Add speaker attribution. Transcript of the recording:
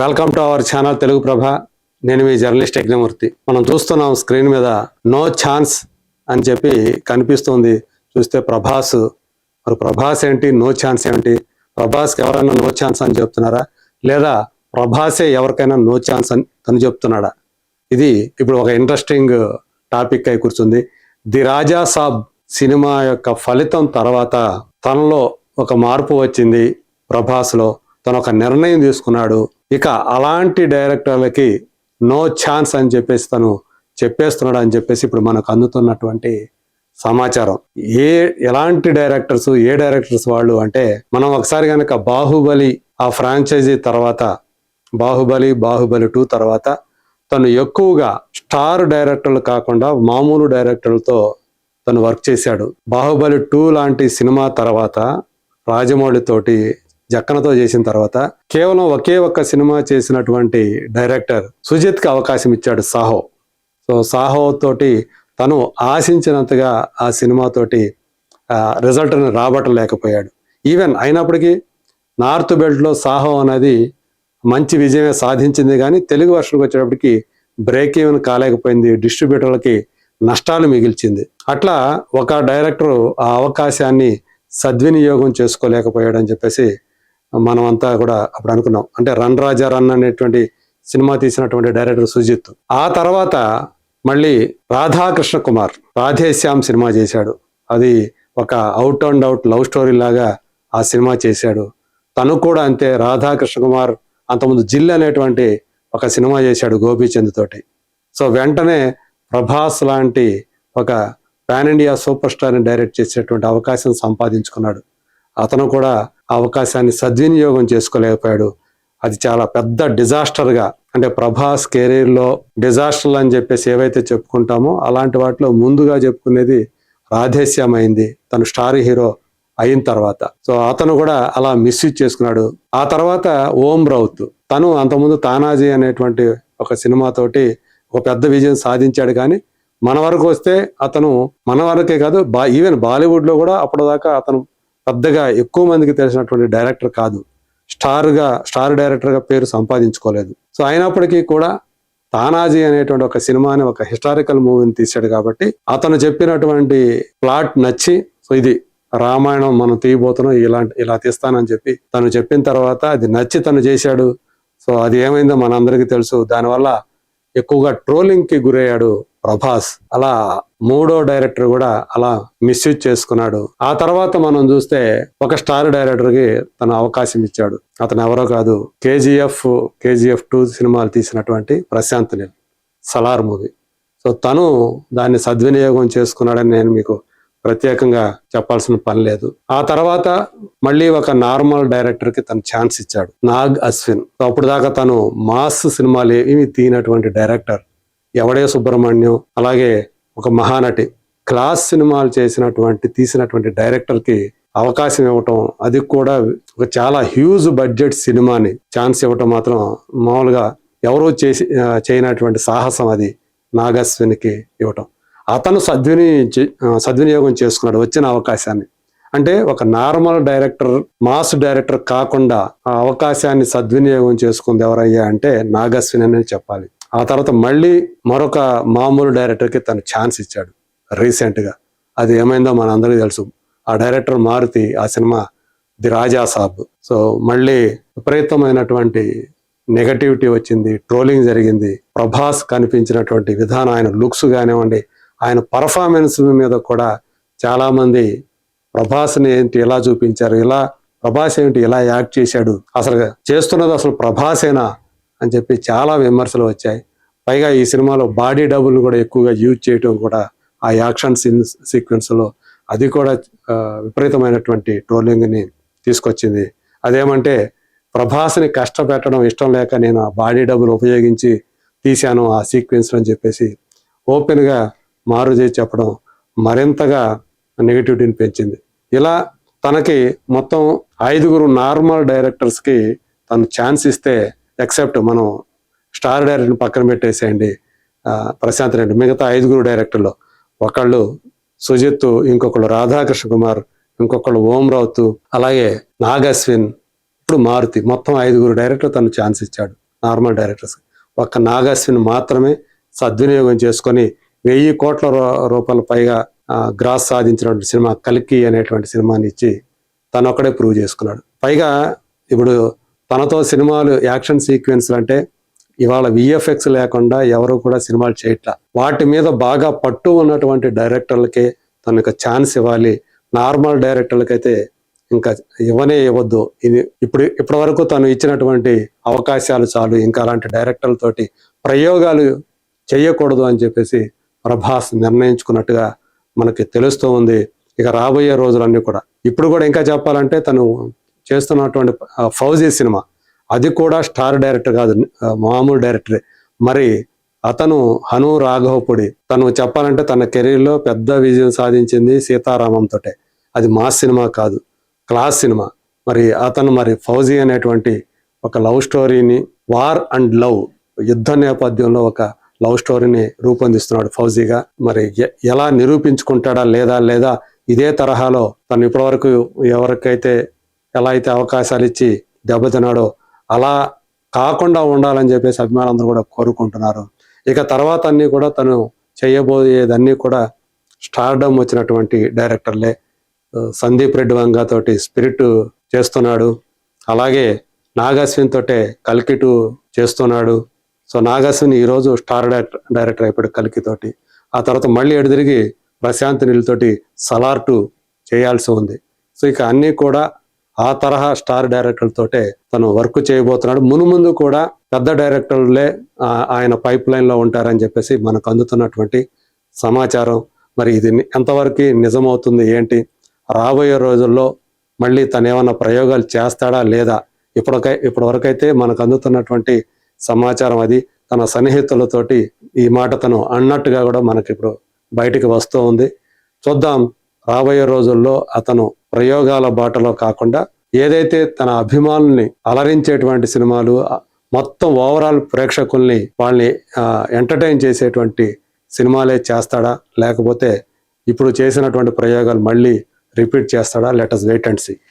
Speaker 1: Welcome to our channel Telugu Prabha నేను మీ journalist Yagnamurthy. మనం చూస్తున్నాం స్క్రీన్ మీద నో ఛాన్స్ అని చెప్పి కనిపిస్తుంది. చూస్తే ప్రభాస్. మరి ప్రభాస్ ఏంటి? నో ఛాన్స్ ఏంటి ప్రభాస్కి ఎవరైనా నో ఛాన్స్ అని చెప్తున్నారా? లేదా ప్రభాసే ఎవరికైనా నో ఛాన్స్ అని తను చెప్తున్నాడా? ఇది ఇప్పుడు ఒక ఇంట్రెస్టింగ్ టాపిక్ అయి కూర్చుంది. ది రాజా సాబ్ సినిమా యొక్క ఫలితం తర్వాత తనలో ఒక మార్పు వచ్చింది. ప్రభాస్లో తను ఒక నిర్ణయం తీసుకున్నాడు. ఇక అలాంటి డైరెక్టర్లకి నో ఛాన్స్ అని చెప్పేసి తను చెప్పేస్తున్నాడు అని చెప్పేసి ఇప్పుడు మనకు అందుతున్నటువంటి సమాచారం. ఏ ఎలాంటి డైరెక్టర్స్ ఏ డైరెక్టర్స్ వాళ్ళు అంటే మనం ఒకసారి కనుక బాహుబలి ఆ ఫ్రాంచైజీ తర్వాత బాహుబలి బాహుబలి టూ తర్వాత తను ఎక్కువగా స్టార్ డైరెక్టర్లు కాకుండా మామూలు డైరెక్టర్లతో తను వర్క్ చేశాడు. బాహుబలి టూ లాంటి సినిమా తర్వాత రాజమౌళి తోటి జక్కనతో చేసిన తర్వాత కేవలం ఒకే ఒక్క సినిమా చేసినటువంటి డైరెక్టర్ సుజిత్కి అవకాశం ఇచ్చాడు సాహో. సో సాహో తోటి తను ఆశించినంతగా ఆ సినిమాతోటి రిజల్ట్ని రాబట్టలేకపోయాడు. ఈవెన్ అయినప్పటికీ నార్త్ బెల్ట్లో సాహో అనేది మంచి విజయమే సాధించింది కానీ తెలుగు వర్షన్కి వచ్చేటప్పటికి బ్రేక్ ఈవెన్ కాలేకపోయింది డిస్ట్రిబ్యూటర్లకి నష్టాలు మిగిల్చింది. అట్లా ఒక డైరెక్టర్ ఆ అవకాశాన్ని సద్వినియోగం చేసుకోలేకపోయాడని చెప్పేసి మనం అంతా కూడా అప్పుడు అనుకున్నాం. అంటే రన్ రాజా రన్ అనేటువంటి సినిమా తీసినటువంటి డైరెక్టర్ సుజిత్. ఆ తర్వాత మళ్ళీ రాధాకృష్ణ కుమార్ రాధేశ్యామ్ సినిమా చేశాడు. అది ఒక out and out love story లాగా ఆ సినిమా చేశాడు. తను కూడా అంతే రాధాకృష్ణ కుమార్ అంతకుముందు జిల్ అనేటువంటి ఒక సినిమా చేశాడు గోపీచంద్ తోటి. సో వెంటనే ప్రభాస్ లాంటి ఒక పాన్ ఇండియా సూపర్ స్టార్ని డైరెక్ట్ చేసేటువంటి అవకాశం సంపాదించుకున్నాడు. అతను కూడా అవకాశాన్ని సద్వినియోగం చేసుకోలేకపోయాడు. అది చాలా పెద్ద డిజాస్టర్గా అంటే ప్రభాస్ కెరీర్లో డిజాస్టర్లు అని చెప్పేసి ఏవైతే చెప్పుకుంటామో అలాంటి వాటిలో ముందుగా చెప్పుకునేది రాధేశ్యమైంది. తను స్టార్ హీరో అయిన తర్వాత. సో అతను కూడా అలా మిస్యూజ్ చేసుకున్నాడు. ఆ తర్వాత ఓం రౌత్. తను అంతకుముందు తానాజీ అనేటువంటి ఒక సినిమాతోటి ఒక పెద్ద విజయం సాధించాడు కానీ మన వరకు వస్తే అతను మన వరకే కాదు బా ఈవెన్ బాలీవుడ్లో కూడా అప్పటిదాకా అతను పెద్దగా ఎక్కువ మందికి తెలిసినటువంటి డైరెక్టర్ కాదు. స్టార్గా స్టార్ డైరెక్టర్గా పేరు సంపాదించుకోలేదు. సో అయినప్పటికీ కూడా తానాజీ అనేటువంటి ఒక సినిమాని ఒక హిస్టారికల్ మూవీని తీశాడు కాబట్టి అతను చెప్పినటువంటి ప్లాట్ నచ్చి సో ఇది రామాయణం మనం తీయబోతున్నాం ఇలాంటి ఇలా తీస్తానని చెప్పి తను చెప్పిన తర్వాత అది నచ్చి తను చేశాడు. సో అది ఏమైందో మనందరికీ తెలుసు. దానివల్ల ఎక్కువగా ట్రోలింగ్కి గురయ్యాడు ప్రభాస్ అలా మూడో డైరెక్టర్ కూడా అలా మిస్యూజ్ చేసుకున్నాడు. ఆ తర్వాత మనం చూస్తే ఒక స్టార్ డైరెక్టర్కి తన అవకాశం ఇచ్చాడు. అతను ఎవరో కాదు కేజీఎఫ్ కేజీఎఫ్ టూ సినిమాలు తీసినటువంటి ప్రశాంత్ నీల్ సలార్ మూవీ. సో తను దాన్ని సద్వినియోగం చేసుకున్నాడని నేను మీకు ప్రత్యేకంగా చెప్పాల్సిన పని లేదు. ఆ తర్వాత మళ్ళీ ఒక నార్మల్ డైరెక్టర్కి తను ఛాన్స్ ఇచ్చాడు నాగ్ అశ్విన్. అప్పుడు దాకా తను మాస్ సినిమాలు ఏమి తీనటువంటి డైరెక్టర్ ఎవడే సుబ్రహ్మణ్యం అలాగే ఒక మహానటి క్లాస్ సినిమాలు చేసినటువంటి తీసినటువంటి డైరెక్టర్కి అవకాశం ఇవ్వటం అది కూడా ఒక చాలా హ్యూజ్ బడ్జెట్ సినిమాని ఛాన్స్ ఇవ్వటం మాత్రం మామూలుగా ఎవరో చేసి చేయనటువంటి సాహసం అది నాగశ్వినికి ఇవ్వటం. అతను సద్విని సద్వినియోగం చేసుకున్నాడు వచ్చిన అవకాశాన్ని. అంటే ఒక నార్మల్ డైరెక్టర్ మాస్ డైరెక్టర్ కాకుండా ఆ అవకాశాన్ని సద్వినియోగం చేసుకుంది ఎవరయ్యా అంటే నాగస్విని అని చెప్పాలి. ఆ తర్వాత మళ్ళీ మరొక మామూలు డైరెక్టర్కి తను ఛాన్స్ ఇచ్చాడు రీసెంట్గా. అది ఏమైందో మన అందరికీ తెలుసు. ఆ డైరెక్టర్ మారుతి ఆ సినిమా ది రాజా సాబ్. సో మళ్ళీ విపరీతమైనటువంటి నెగటివిటీ వచ్చింది ట్రోలింగ్ జరిగింది. ప్రభాస్ కనిపించినటువంటి విధానం ఆయన లుక్స్ కానివ్వండి ఆయన పర్ఫార్మెన్స్ మీద కూడా చాలామంది ప్రభాస్ని ఏంటి ఎలా చూపించారు ఇలా ప్రభాస్ ఏంటి ఇలా యాక్ట్ చేశాడు అసలు చేస్తున్నది అసలు ప్రభాసేనా? అని చెప్పి చాలా విమర్శలు వచ్చాయి. పైగా ఈ సినిమాలో బాడీ డబుల్ కూడా ఎక్కువగా యూజ్ చేయడం కూడా ఆ యాక్షన్ సీన్ సీక్వెన్స్లో అది కూడా విపరీతమైనటువంటి ట్రోలింగ్ని తీసుకొచ్చింది. అదేమంటే ప్రభాస్ని కష్టపెట్టడం ఇష్టం లేక నేను ఆ బాడీ డబుల్ ఉపయోగించి తీశాను ఆ సీక్వెన్స్ అని చెప్పేసి ఓపెన్గా మారు చేసి చెప్పడం మరింతగా నెగిటివిటీని పెంచింది. ఇలా తనకి మొత్తం ఐదుగురు నార్మల్ డైరెక్టర్స్కి తను ఛాన్స్ ఇస్తే ఎక్సెప్ట్ మనం స్టార్ డైరెక్టర్ని పక్కన పెట్టేసేయండి. ప్రశాంత్ రెడ్డి. మిగతా ఐదుగురు డైరెక్టర్లు ఒకళ్ళు సుజిత్ ఇంకొకళ్ళు రాధాకృష్ణ కుమార్ ఇంకొకళ్ళు ఓం రౌత్ అలాగే నాగశ్విన్ ఇప్పుడు మారుతి. మొత్తం ఐదుగురు డైరెక్టర్ తను ఛాన్స్ ఇచ్చాడు. నార్మల్ డైరెక్టర్స్ ఒక్క నాగాశ్విన్ మాత్రమే సద్వినియోగం చేసుకొని వెయ్యి కోట్ల రూ- రూపాయల పైగా గ్రాస్ సాధించినటువంటి సినిమా కల్కి అనేటువంటి సినిమాని ఇచ్చి తనొక్కడే ఒక్కడే ప్రూవ్ చేసుకున్నాడు. పైగా ఇప్పుడు తనతో సినిమాలు యాక్షన్ సీక్వెన్స్లు అంటే ఇవాళ విఎఫ్ఎక్స్ లేకుండా ఎవరు కూడా సినిమాలు చేయట్లా. వాటి మీద బాగా పట్టు ఉన్నటువంటి డైరెక్టర్లకే తనకు ఛాన్స్ ఇవ్వాలి. నార్మల్ డైరెక్టర్లకైతే ఇంకా ఇవ్వనే ఇవ్వద్దు. ఇది ఇప్పుడు ఇప్పటి వరకు తను ఇచ్చినటువంటి అవకాశాలు చాలు. ఇంకా అలాంటి డైరెక్టర్లతోటి ప్రయోగాలు చేయకూడదు అని చెప్పేసి ప్రభాస్ నిర్ణయించుకున్నట్టుగా మనకి తెలుస్తూ ఉంది. ఇక రాబోయే రోజులన్నీ కూడా. ఇప్పుడు కూడా ఇంకా చెప్పాలంటే తను చేస్తున్నటువంటి ఫౌజీ సినిమా. అది కూడా స్టార్ డైరెక్టర్ కాదు మామూలు డైరెక్టరే. మరి అతను హను రాఘవపుడి తను చెప్పాలంటే తన కెరీర్లో పెద్ద విజయం సాధించింది సీతారామంతోటే అది మాస్ సినిమా కాదు క్లాస్ సినిమా. మరి అతను మరి ఫౌజీ అనేటువంటి ఒక లవ్ స్టోరీని వార్ అండ్ లవ్ యుద్ధ నేపథ్యంలో ఒక లవ్ స్టోరీని రూపొందిస్తున్నాడు ఫౌజీగా. మరి ఎ- ఎలా నిరూపించుకుంటాడా లేదా లేదా ఇదే తరహాలో తను ఇప్పటివరకు ఎవరికైతే ఎలా అయితే అవకాశాలు ఇచ్చి దెబ్బతిన్నాడో అలా కాకుండా ఉండాలని చెప్పేసి అభిమానులందరూ కూడా కోరుకుంటున్నారు. ఇక తర్వాత అన్నీ కూడా తను చేయబోయేదన్నీ కూడా స్టార్డమ్ వచ్చినటువంటి డైరెక్టర్లే. సందీప్ రెడ్డి వంగతోటి స్పిరిట్ చేస్తున్నాడు. అలాగే నాగాశ్విన్ తోటే కల్కి టూ చేస్తున్నాడు. సో నాగాశ్విన్ ఈరోజు స్టార్ డైరెక్టర్ డైరెక్టర్ అయిపోయాడు కల్కి తోటి. ఆ తర్వాత మళ్ళీ ఎడు తిరిగి ప్రశాంత్ నీల్ సలార్ టూ చేయాల్సి ఉంది. సో ఇక అన్నీ కూడా ఆ తరహా స్టార్ డైరెక్టర్లతోటే తను వర్క్ చేయబోతున్నాడు. మును ముందు కూడా పెద్ద డైరెక్టర్లే ఆయన పైప్ లైన్లో ఉంటారని చెప్పేసి మనకు అందుతున్నటువంటి సమాచారం. మరి ఇది ఎంతవరకు నిజమవుతుంది ఏంటి? రాబోయే రోజుల్లో మళ్ళీ తను ఏమైనా ప్రయోగాలు చేస్తాడా లేదా? ఇప్పటికై ఇప్పటి వరకైతే మనకు అందుతున్నటువంటి సమాచారం అది. తన సన్నిహితులతోటి ఈ మాట తను అన్నట్టుగా కూడా మనకి ఇప్పుడు బయటికి వస్తూ ఉంది. చూద్దాం రాబోయే రోజుల్లో అతను ప్రయోగాల బాటలో కాకుండా ఏదైతే తన అభిమానుల్ని అలరించేటువంటి సినిమాలు మొత్తం ఓవరాల్ ప్రేక్షకుల్ని వాళ్ళని ఎంటర్టైన్ చేసేటువంటి సినిమాలే చేస్తాడా? లేకపోతే ఇప్పుడు చేసినటువంటి ప్రయోగాలు మళ్ళీ రిపీట్ చేస్తాడా? Let us wait and see